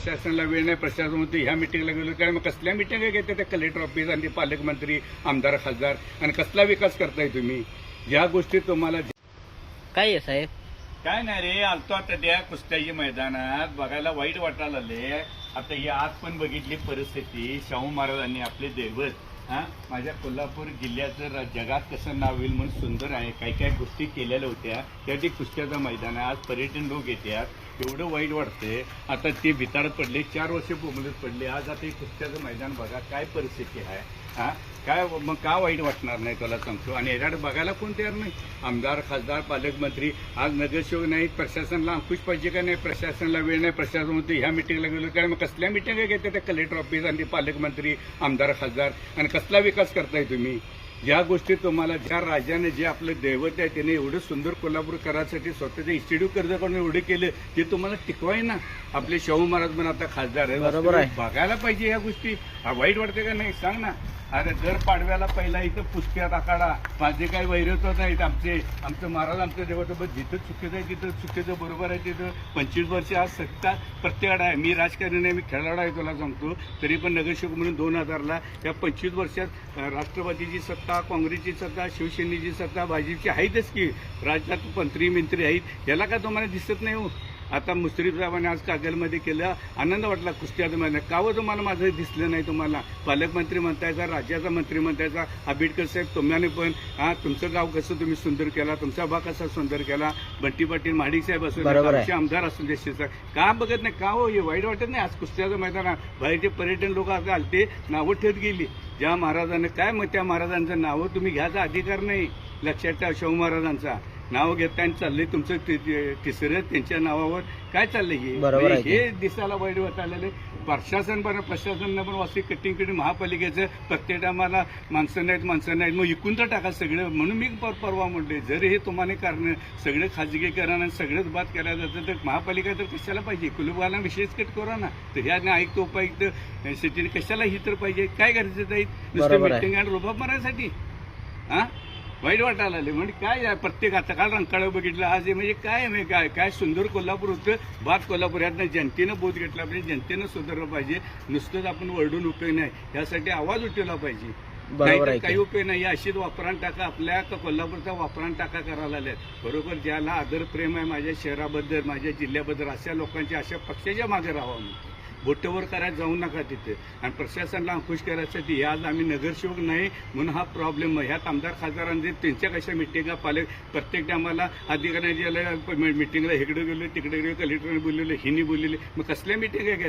प्रशासनाला वेळ नाही प्रशासन म्हणतो ह्या मिटिंगला गेलो कारण मग कसल्या मिटिंग घेते त्या कलेक्टर ऑफिस आणि ते पालकमंत्री आमदार खासदार आणि कसला विकास करताय तुम्ही? ज्या गोष्टी तुम्हाला काय आहे साहेब? काय नाही रे आलतो आता त्या कुस्त्याच्या मैदानात बघायला वाईट वाटायला आले आता ही आज पण बघितली परिस्थिती शाहू महाराजांनी आपले दैवत. हां माझ्या कोल्हापूर जिल्ह्याचं जगात कसं नाव होईल म्हणून सुंदर आहे. काही काही गोष्टी केलेल्या होत्या. त्याची कुस्त्याचं मैदान आहे. आज पर्यटन लोक येतात. एवढं वाईट वाटतंय. आता ते भिताडत पडले. चार वर्ष बोंबलत पडले. आज आता हे कुस्त्याचं मैदान बघा. काय परिस्थिती आहे. हां? काय मग का वाईट वाटणार नाही तुला सांगतो? आणि याच्याकडे बघायला कोण तयार नाही? आमदार खासदार पालकमंत्री आज नगरसेवक नाहीत प्रशासनाला अंकुश पाहिजे का नाही? प्रशासनाला वेळ नाही प्रशासन म्हणतो ह्या मिटिंगला गेलो. कारण मग कसल्या मिटिंगा घेते त्या कलेक्टर ऑफिस आणि पालकमंत्री आमदार खासदार? आणि कसला विकास करताय तुम्ही? ज्या गोष्टी तुम्हाला ज्या राज्याने जे आपलं दैवत आहे त्याने एवढं सुंदर कोल्हापूर करायसाठी स्वतःचे इन्स्टिट्यूट कर्ज करून एवढे केले ते तुम्हाला टिकवाय ना. आपले शाहू महाराज पण आता खासदार आहे. बरोबर आहे. बघायला पाहिजे या गोष्टी. वाईट वाटते का नाही? सांग ना. अरे दर पाडव्याला पहिला इथं पुस्तकात आखाडा. माझे काही वैरत्व नाहीत आमचे. आमचं महाराज आमचं देवतोबत जिथं चुकीचं आहे तिथं चुकीचं बरोबर आहे तिथं पंचवीस वर्ष आज सत्ता प्रत्येकाला आहे. मी राजकारणी नाही मी खेळाडू आहे तुला सांगतो. तरी पण नगरसेवक म्हणून दोन हजारला या पंचवीस वर्षात राष्ट्रवादीची सत्ता काँग्रेसची सत्ता शिवसेनेची सत्ता भाजपची आहेतच की राज्यात मंत्री मंत्री आहेत याला काय तुम्हाला दिसत नाही हो? आता मुश्रीफ साहेबांनी आज कागलमध्ये केलं. आनंद वाटला कुस्त्याचं मैदान का हो तुम्हाला माझं दिसलं नाही तुम्हाला? पालकमंत्री म्हणतायचा राज्याचा मंत्री म्हणतायचा आंबेडकर साहेब तुम्हाला पण हा तुमचं गाव कसं तुम्ही सुंदर केला तुमचा भाग कसा सुंदर केला? बंटी पाटील महाडिक साहेब असू बरोबर आहे. आमचे आमदार असू दे. का बघत नाही? का हो? हे वाईट वाटत नाही आज कुस्त्याचं मैदान आहे. बाहेरचे पर्यटन लोक आता आलते नावं ठेवत गेली. ज्या महाराजांना काय मग त्या महाराजांचं नावं तुम्ही घ्यायचा अधिकार नाही लक्षात ठेवा शाहू महाराजांचा. नाव घेता आणि चाललंय तुमचं तिसरं त्यांच्या नावावर. काय चाललंय हे? म्हणजे हे दिसायला वाईट वाटायला प्रशासन पण प्रशासनानं पण वास्तविक कटिंग कटिंग महापालिकेचं प्रत्येक टायमाला माणसं नाहीत माणसं नाहीत. मग इकून तर टाका सगळं. म्हणून मी पर- परवा म्हटले जर हे तुम्हाला कारण सगळं खाजगीकरण आणि सगळंच बात केल्या जातं तर महापालिका तर कशाला पाहिजे? कुलूबाला विशेष कट करा ना. तर ह्या आयुक्त उपायुक्त सिटीने कशाला ही तर पाहिजे? काय गरजेचं आहे? नुसतं. मिटिंग आणि रुबाब मारायसाठी? हा? वाईट वाटायला आले म्हणजे काय आहे, प्रत्येक आता काल रंकाळं बघितलं आज हे म्हणजे काय आहे, काय काय सुंदर कोल्हापूर होतं. बाद कोल्हापूर यातनं जनतेनं बोध घेतला पाहिजे जनतेनं सुधारलं पाहिजे. नुसतंच आपण वरडून उपयोग नाही. यासाठी आवाज उठवला पाहिजे. आहे काही. उपयोग नाही. अशीच वापरान टाका. आपल्या कोल्हापूरचा वापरान टाका करायला आल्यात बरोबर ज्याला आदर प्रेम आहे माझ्या शहराबद्दल माझ्या जिल्ह्याबद्दल अशा लोकांच्या अशा पक्षाच्या मागे राहावं मी बोटवर करायला जाऊ नका तिथे. आणि प्रशासनाला अंकुश करायसाठी आज आम्ही नगरसेवक नाही म्हणून हा प्रॉब्लेम ह्यात आमदार खासदारांचे त्यांच्या कशा मिटिंगा पालक प्रत्येक टायमाला अधिकाऱ्यांच्या मिटिंगला इकडे गेलो तिकडे गेलो कलेक्टरने बोललेलं हिनी बोललेले. मग कसल्या मिटिंगा घेत